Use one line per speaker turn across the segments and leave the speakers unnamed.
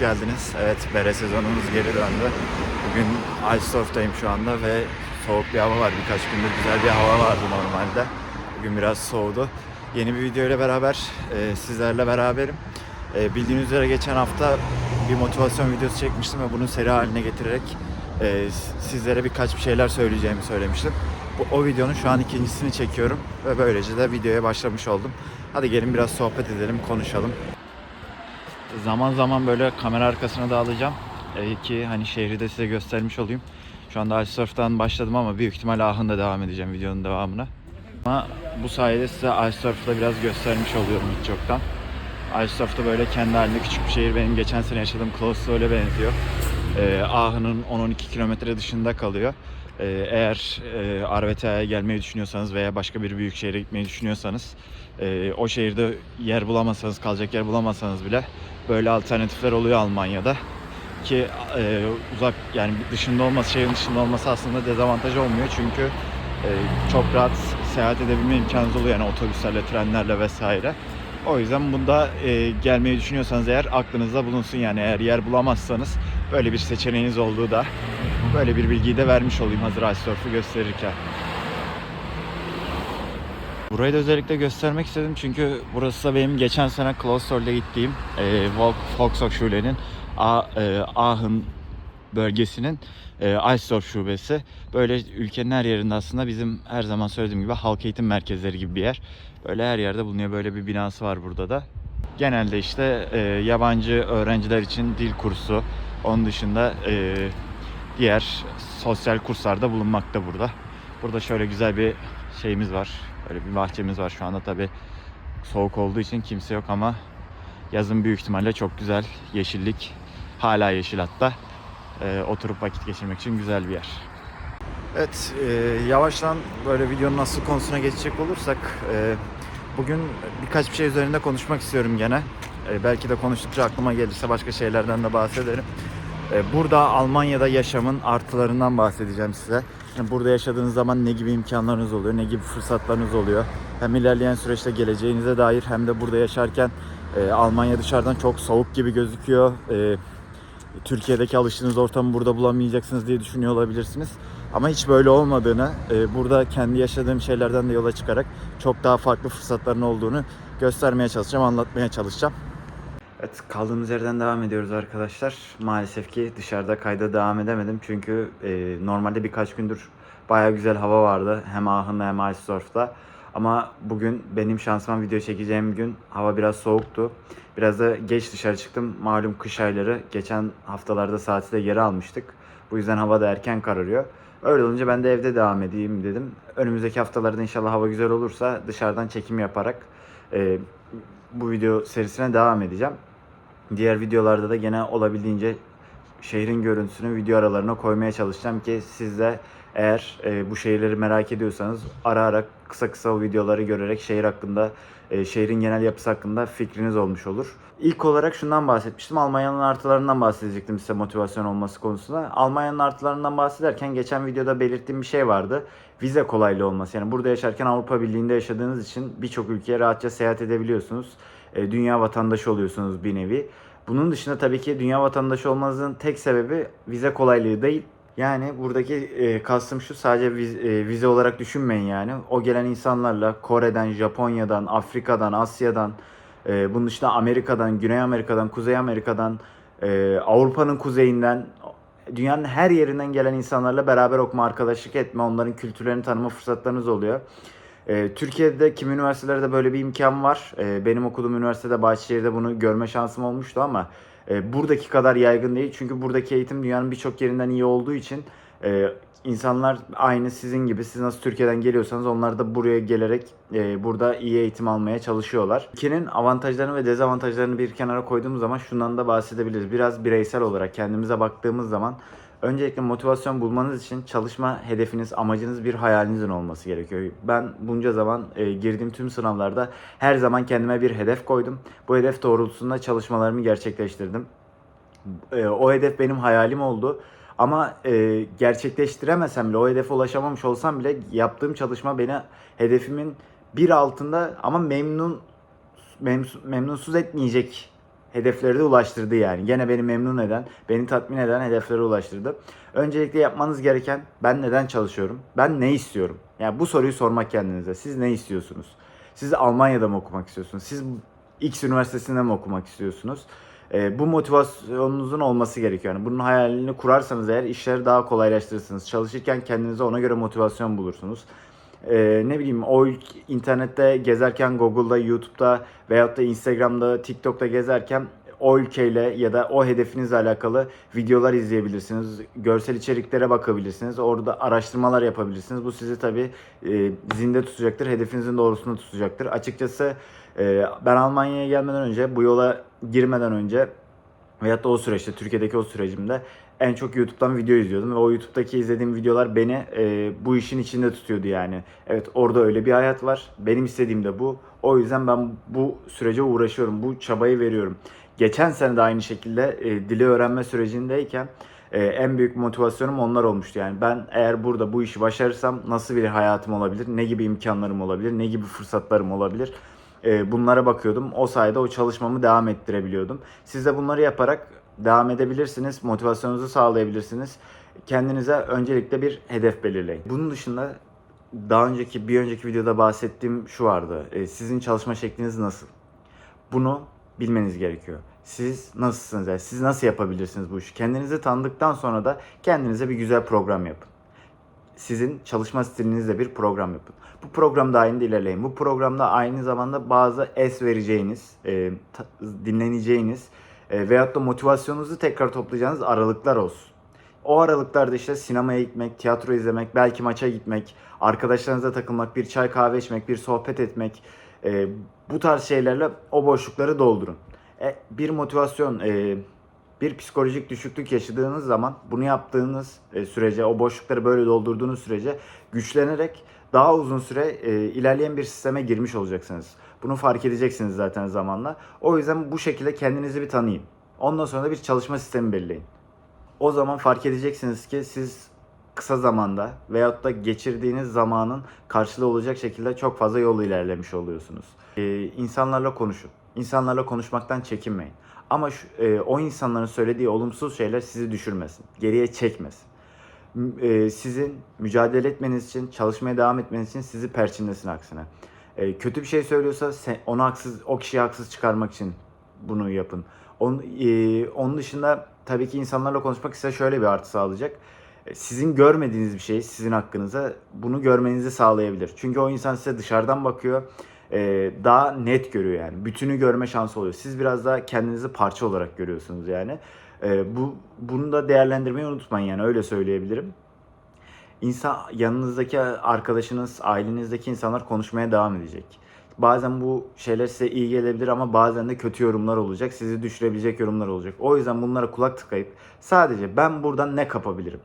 geldiniz. Evet, bere sezonumuz geri döndü. Bugün Icesurf'tayım şu anda ve soğuk bir hava var. Birkaç gündür güzel bir hava vardı normalde. Bugün biraz soğudu. Yeni bir video ile beraber e, sizlerle beraberim. E, bildiğiniz üzere geçen hafta bir motivasyon videosu çekmiştim ve bunu seri haline getirerek e, sizlere birkaç bir şeyler söyleyeceğimi söylemiştim. Bu, o videonun şu an ikincisini çekiyorum ve böylece de videoya başlamış oldum. Hadi gelin biraz sohbet edelim, konuşalım. Zaman zaman böyle kamera arkasına da alacağım ee, ki hani şehri de size göstermiş olayım. Şu anda Icesurf'tan başladım ama büyük ihtimal Ahın'da devam edeceğim videonun devamına. Ama bu sayede size Icesurf'da biraz göstermiş oluyorum hiç çoktan. Icesurf'ta böyle kendi halinde küçük bir şehir. Benim geçen sene yaşadığım Kloster'e benziyor. Ee, Ahın'ın 10-12 kilometre dışında kalıyor. Ee, eğer e, Arveta'ya gelmeyi düşünüyorsanız veya başka bir büyük şehre gitmeyi düşünüyorsanız e, o şehirde yer bulamazsanız, kalacak yer bulamazsanız bile böyle alternatifler oluyor Almanya'da. Ki e, uzak yani dışında olması, şehrin dışında olması aslında dezavantaj olmuyor çünkü e, çok rahat seyahat edebilme imkanınız oluyor yani otobüslerle, trenlerle vesaire. O yüzden bunda e, gelmeyi düşünüyorsanız eğer aklınızda bulunsun yani eğer yer bulamazsanız böyle bir seçeneğiniz olduğu da böyle bir bilgiyi de vermiş olayım hazır Icesurf'u gösterirken. Burayı da özellikle göstermek istedim çünkü burası da benim geçen sene Kloster'da gittiğim e, Volk- Volkshochschule'nin A- e, Aachen bölgesinin e, Eisdorf şubesi. Böyle ülkenin her yerinde aslında bizim her zaman söylediğim gibi halk eğitim merkezleri gibi bir yer. Böyle her yerde bulunuyor. Böyle bir binası var burada da. Genelde işte e, yabancı öğrenciler için dil kursu, onun dışında e, diğer sosyal kurslarda bulunmakta burada. Burada şöyle güzel bir şeyimiz var. Böyle bir bahçemiz var. Şu anda tabi soğuk olduğu için kimse yok ama yazın büyük ihtimalle çok güzel yeşillik. Hala yeşil hatta. Ee, oturup vakit geçirmek için güzel bir yer. Evet, e, yavaştan böyle videonun asıl konusuna geçecek olursak e, bugün birkaç bir şey üzerinde konuşmak istiyorum gene. E, belki de konuştukça aklıma gelirse başka şeylerden de bahsederim. E, burada Almanya'da yaşamın artılarından bahsedeceğim size. Burada yaşadığınız zaman ne gibi imkanlarınız oluyor, ne gibi fırsatlarınız oluyor. Hem ilerleyen süreçte geleceğinize dair hem de burada yaşarken e, Almanya dışarıdan çok soğuk gibi gözüküyor. E, Türkiye'deki alıştığınız ortamı burada bulamayacaksınız diye düşünüyor olabilirsiniz. Ama hiç böyle olmadığını, e, burada kendi yaşadığım şeylerden de yola çıkarak çok daha farklı fırsatların olduğunu göstermeye çalışacağım, anlatmaya çalışacağım. Evet, kaldığımız yerden devam ediyoruz arkadaşlar. Maalesef ki dışarıda kayda devam edemedim çünkü e, normalde birkaç gündür baya güzel hava vardı. Hem Ahın'da hem Icesurf'ta. Ama bugün benim şansıma video çekeceğim gün hava biraz soğuktu. Biraz da geç dışarı çıktım. Malum kış ayları. Geçen haftalarda saati de geri almıştık. Bu yüzden hava da erken kararıyor. Öyle olunca ben de evde devam edeyim dedim. Önümüzdeki haftalarda inşallah hava güzel olursa dışarıdan çekim yaparak e, bu video serisine devam edeceğim. Diğer videolarda da gene olabildiğince şehrin görüntüsünü video aralarına koymaya çalışacağım ki siz de eğer e, bu şehirleri merak ediyorsanız ara ara kısa kısa o videoları görerek şehir hakkında, e, şehrin genel yapısı hakkında fikriniz olmuş olur. İlk olarak şundan bahsetmiştim. Almanya'nın artılarından bahsedecektim size motivasyon olması konusunda. Almanya'nın artılarından bahsederken geçen videoda belirttiğim bir şey vardı. Vize kolaylığı olması. Yani burada yaşarken Avrupa Birliği'nde yaşadığınız için birçok ülkeye rahatça seyahat edebiliyorsunuz. E, dünya vatandaşı oluyorsunuz bir nevi. Bunun dışında tabii ki dünya vatandaşı olmanızın tek sebebi vize kolaylığı değil. Yani buradaki e, kastım şu sadece viz, e, vize olarak düşünmeyin yani. O gelen insanlarla Kore'den, Japonya'dan, Afrika'dan, Asya'dan, e, bunun dışında Amerika'dan, Güney Amerika'dan, Kuzey Amerika'dan, e, Avrupa'nın kuzeyinden, dünyanın her yerinden gelen insanlarla beraber okuma, arkadaşlık etme, onların kültürlerini tanıma fırsatlarınız oluyor. Ee, Türkiye'de kimi üniversitelerde böyle bir imkan var. Ee, benim okuduğum üniversitede Bahçeşehir'de bunu görme şansım olmuştu ama e, buradaki kadar yaygın değil. Çünkü buradaki eğitim dünyanın birçok yerinden iyi olduğu için e, insanlar aynı sizin gibi siz nasıl Türkiye'den geliyorsanız onlar da buraya gelerek e, burada iyi eğitim almaya çalışıyorlar. Ülkenin avantajlarını ve dezavantajlarını bir kenara koyduğumuz zaman şundan da bahsedebiliriz. Biraz bireysel olarak kendimize baktığımız zaman Öncelikle motivasyon bulmanız için çalışma hedefiniz, amacınız bir hayalinizin olması gerekiyor. Ben bunca zaman e, girdiğim tüm sınavlarda her zaman kendime bir hedef koydum. Bu hedef doğrultusunda çalışmalarımı gerçekleştirdim. E, o hedef benim hayalim oldu. Ama e, gerçekleştiremesem bile, o hedefe ulaşamamış olsam bile yaptığım çalışma beni hedefimin bir altında ama memnun memnun- memnunsuz etmeyecek hedeflere de ulaştırdı yani. Gene beni memnun eden, beni tatmin eden hedeflere ulaştırdı. Öncelikle yapmanız gereken ben neden çalışıyorum? Ben ne istiyorum? Yani bu soruyu sormak kendinize. Siz ne istiyorsunuz? Siz Almanya'da mı okumak istiyorsunuz? Siz X üniversitesinde mi okumak istiyorsunuz? Ee, bu motivasyonunuzun olması gerekiyor. Yani bunun hayalini kurarsanız eğer işleri daha kolaylaştırırsınız. Çalışırken kendinize ona göre motivasyon bulursunuz. Ee, ne bileyim o internette gezerken Google'da, YouTube'da veyahut da Instagram'da, TikTok'ta gezerken o ülkeyle ya da o hedefinizle alakalı videolar izleyebilirsiniz. Görsel içeriklere bakabilirsiniz. Orada araştırmalar yapabilirsiniz. Bu sizi tabii e, zinde tutacaktır. Hedefinizin doğrusunda tutacaktır. Açıkçası e, ben Almanya'ya gelmeden önce, bu yola girmeden önce veyahut da o süreçte, Türkiye'deki o sürecimde en çok YouTube'dan video izliyordum ve o YouTube'daki izlediğim videolar beni e, bu işin içinde tutuyordu yani. Evet orada öyle bir hayat var. Benim istediğim de bu. O yüzden ben bu sürece uğraşıyorum. Bu çabayı veriyorum. Geçen sene de aynı şekilde e, dili öğrenme sürecindeyken e, en büyük motivasyonum onlar olmuştu. Yani ben eğer burada bu işi başarırsam nasıl bir hayatım olabilir, ne gibi imkanlarım olabilir, ne gibi fırsatlarım olabilir. E, bunlara bakıyordum. O sayede o çalışmamı devam ettirebiliyordum. Siz de bunları yaparak devam edebilirsiniz, motivasyonunuzu sağlayabilirsiniz. Kendinize öncelikle bir hedef belirleyin. Bunun dışında daha önceki bir önceki videoda bahsettiğim şu vardı. E, sizin çalışma şekliniz nasıl? Bunu bilmeniz gerekiyor. Siz nasılsınız? Yani siz nasıl yapabilirsiniz bu işi? Kendinizi tanıdıktan sonra da kendinize bir güzel program yapın. Sizin çalışma stilinizle bir program yapın. Bu programda aynı ilerleyin. Bu programda aynı zamanda bazı es vereceğiniz, e, dinleneceğiniz e, veyahut da motivasyonunuzu tekrar toplayacağınız aralıklar olsun. O aralıklarda işte sinemaya gitmek, tiyatro izlemek, belki maça gitmek, arkadaşlarınızla takılmak, bir çay kahve içmek, bir sohbet etmek, e, bu tarz şeylerle o boşlukları doldurun. E, bir motivasyon, e, bir psikolojik düşüklük yaşadığınız zaman bunu yaptığınız e, sürece, o boşlukları böyle doldurduğunuz sürece güçlenerek daha uzun süre e, ilerleyen bir sisteme girmiş olacaksınız. Bunu fark edeceksiniz zaten zamanla. O yüzden bu şekilde kendinizi bir tanıyın. Ondan sonra da bir çalışma sistemi belirleyin. O zaman fark edeceksiniz ki siz kısa zamanda veyahut da geçirdiğiniz zamanın karşılığı olacak şekilde çok fazla yol ilerlemiş oluyorsunuz. Ee, insanlarla konuşun. İnsanlarla konuşmaktan çekinmeyin. Ama şu, e, o insanların söylediği olumsuz şeyler sizi düşürmesin. Geriye çekmesin. E, sizin mücadele etmeniz için, çalışmaya devam etmeniz için sizi perçinlesin aksine. E, kötü bir şey söylüyorsa sen, onu haksız, o kişiyi haksız çıkarmak için bunu yapın. Onun, e, onun dışında tabii ki insanlarla konuşmak size şöyle bir artı sağlayacak. E, Sizin görmediğiniz bir şey sizin hakkınıza bunu görmenizi sağlayabilir. Çünkü o insan size dışarıdan bakıyor. e, daha net görüyor yani. Bütünü görme şansı oluyor. Siz biraz daha kendinizi parça olarak görüyorsunuz yani. E, bu bunu da değerlendirmeyi unutmayın yani öyle söyleyebilirim. İnsan yanınızdaki arkadaşınız, ailenizdeki insanlar konuşmaya devam edecek. Bazen bu şeyler size iyi gelebilir ama bazen de kötü yorumlar olacak. Sizi düşürebilecek yorumlar olacak. O yüzden bunlara kulak tıkayıp sadece ben buradan ne kapabilirim?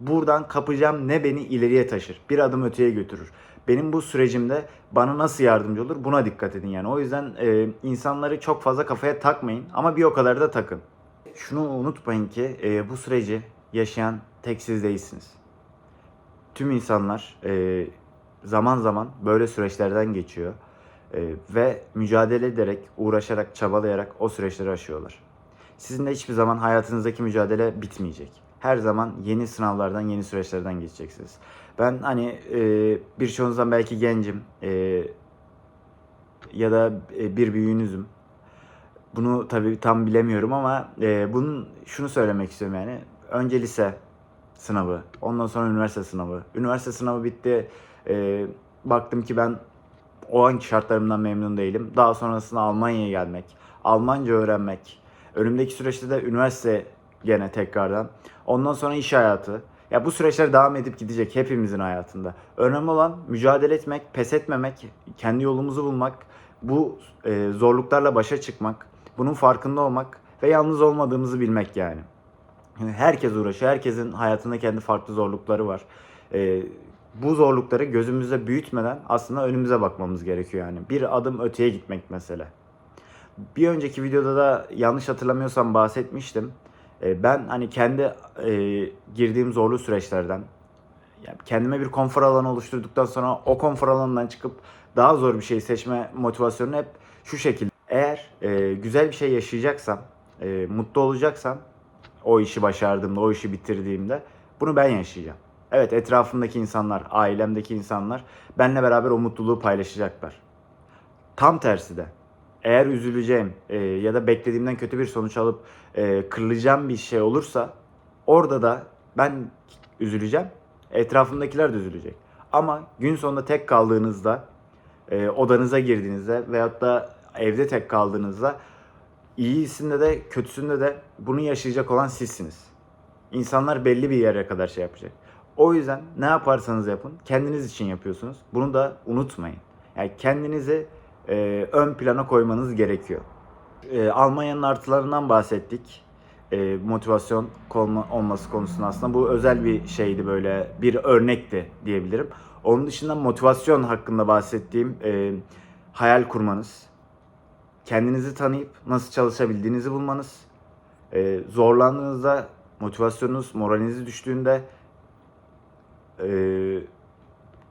Buradan kapacağım ne beni ileriye taşır? Bir adım öteye götürür. Benim bu sürecimde bana nasıl yardımcı olur? Buna dikkat edin yani. O yüzden e, insanları çok fazla kafaya takmayın ama bir o kadar da takın. Şunu unutmayın ki e, bu süreci yaşayan tek siz değilsiniz tüm insanlar e, zaman zaman böyle süreçlerden geçiyor E, ve mücadele ederek, uğraşarak, çabalayarak o süreçleri aşıyorlar. Sizin de hiçbir zaman hayatınızdaki mücadele bitmeyecek. Her zaman yeni sınavlardan, yeni süreçlerden geçeceksiniz. Ben hani e, birçoğunuzdan belki gencim e, ya da e, bir büyüğünüzüm. Bunu tabii tam bilemiyorum ama e, bunun şunu söylemek istiyorum yani. Önce lise, sınavı. Ondan sonra üniversite sınavı. Üniversite sınavı bitti. Ee, baktım ki ben o anki şartlarımdan memnun değilim. Daha sonrasında Almanya'ya gelmek, Almanca öğrenmek. Önümdeki süreçte de üniversite gene tekrardan. Ondan sonra iş hayatı. Ya bu süreçler devam edip gidecek hepimizin hayatında. Önemli olan mücadele etmek, pes etmemek, kendi yolumuzu bulmak, bu e, zorluklarla başa çıkmak, bunun farkında olmak ve yalnız olmadığımızı bilmek yani. Yani herkes uğraşıyor. Herkesin hayatında kendi farklı zorlukları var. Ee, bu zorlukları gözümüzde büyütmeden aslında önümüze bakmamız gerekiyor yani. Bir adım öteye gitmek mesela. Bir önceki videoda da yanlış hatırlamıyorsam bahsetmiştim. Ee, ben hani kendi e, girdiğim zorlu süreçlerden yani kendime bir konfor alanı oluşturduktan sonra o konfor alanından çıkıp daha zor bir şey seçme motivasyonu hep şu şekilde. Eğer e, güzel bir şey yaşayacaksam, e, mutlu olacaksam o işi başardığımda, o işi bitirdiğimde bunu ben yaşayacağım. Evet etrafımdaki insanlar, ailemdeki insanlar benimle beraber o mutluluğu paylaşacaklar. Tam tersi de eğer üzüleceğim e, ya da beklediğimden kötü bir sonuç alıp e, kırılacağım bir şey olursa orada da ben üzüleceğim. Etrafımdakiler de üzülecek. Ama gün sonunda tek kaldığınızda e, odanıza girdiğinizde veyahut da evde tek kaldığınızda iyisinde de kötüsünde de bunu yaşayacak olan sizsiniz. İnsanlar belli bir yere kadar şey yapacak. O yüzden ne yaparsanız yapın kendiniz için yapıyorsunuz. Bunu da unutmayın. Yani kendinizi e, ön plana koymanız gerekiyor. E, Almanya'nın artılarından bahsettik. E, motivasyon kolma- olması konusunda aslında bu özel bir şeydi böyle bir örnekti diyebilirim. Onun dışında motivasyon hakkında bahsettiğim e, hayal kurmanız, kendinizi tanıyıp nasıl çalışabildiğinizi bulmanız, e, zorlandığınızda motivasyonunuz, moraliniz düştüğünde e,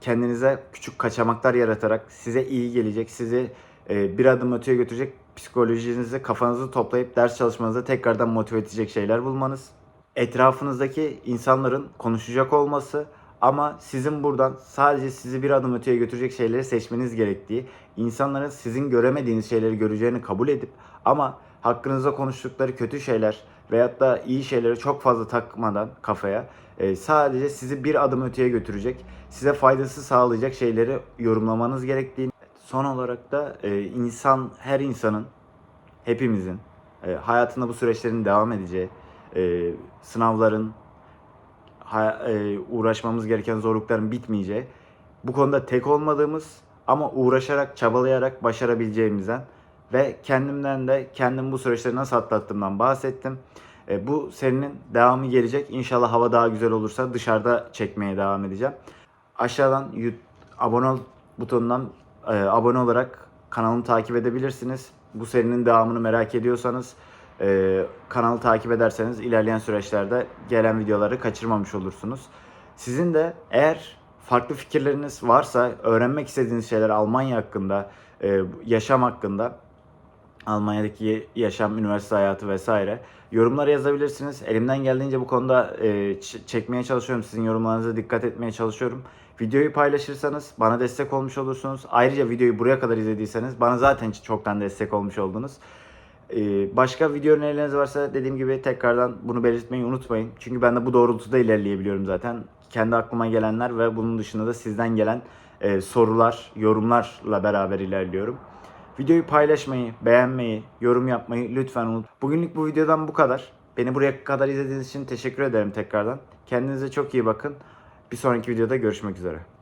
kendinize küçük kaçamaklar yaratarak size iyi gelecek, sizi e, bir adım öteye götürecek psikolojinizi, kafanızı toplayıp ders çalışmanıza tekrardan motive edecek şeyler bulmanız. Etrafınızdaki insanların konuşacak olması ama sizin buradan sadece sizi bir adım öteye götürecek şeyleri seçmeniz gerektiği, insanların sizin göremediğiniz şeyleri göreceğini kabul edip ama hakkınızda konuştukları kötü şeyler veyahut da iyi şeyleri çok fazla takmadan kafaya e, sadece sizi bir adım öteye götürecek, size faydası sağlayacak şeyleri yorumlamanız gerektiğini. Son olarak da e, insan, her insanın, hepimizin e, hayatında bu süreçlerin devam edeceği, sınavların, e, uğraşmamız gereken zorlukların bitmeyeceği, bu konuda tek olmadığımız ama uğraşarak, çabalayarak başarabileceğimizden ve kendimden de kendim bu süreçleri nasıl atlattığımdan bahsettim. E, bu serinin devamı gelecek. İnşallah hava daha güzel olursa dışarıda çekmeye devam edeceğim. Aşağıdan abone butonundan e, abone olarak kanalımı takip edebilirsiniz. Bu serinin devamını merak ediyorsanız e, kanalı takip ederseniz ilerleyen süreçlerde gelen videoları kaçırmamış olursunuz. Sizin de eğer farklı fikirleriniz varsa, öğrenmek istediğiniz şeyler Almanya hakkında, e, yaşam hakkında Almanya'daki yaşam, üniversite hayatı vesaire yorumlara yazabilirsiniz. Elimden geldiğince bu konuda e, çekmeye çalışıyorum. Sizin yorumlarınıza dikkat etmeye çalışıyorum. Videoyu paylaşırsanız bana destek olmuş olursunuz. Ayrıca videoyu buraya kadar izlediyseniz bana zaten çoktan destek olmuş oldunuz. Ee, başka video önerileriniz varsa dediğim gibi tekrardan bunu belirtmeyi unutmayın. Çünkü ben de bu doğrultuda ilerleyebiliyorum zaten. Kendi aklıma gelenler ve bunun dışında da sizden gelen e, sorular, yorumlarla beraber ilerliyorum. Videoyu paylaşmayı, beğenmeyi, yorum yapmayı lütfen unut. Bugünlük bu videodan bu kadar. Beni buraya kadar izlediğiniz için teşekkür ederim tekrardan. Kendinize çok iyi bakın. Bir sonraki videoda görüşmek üzere.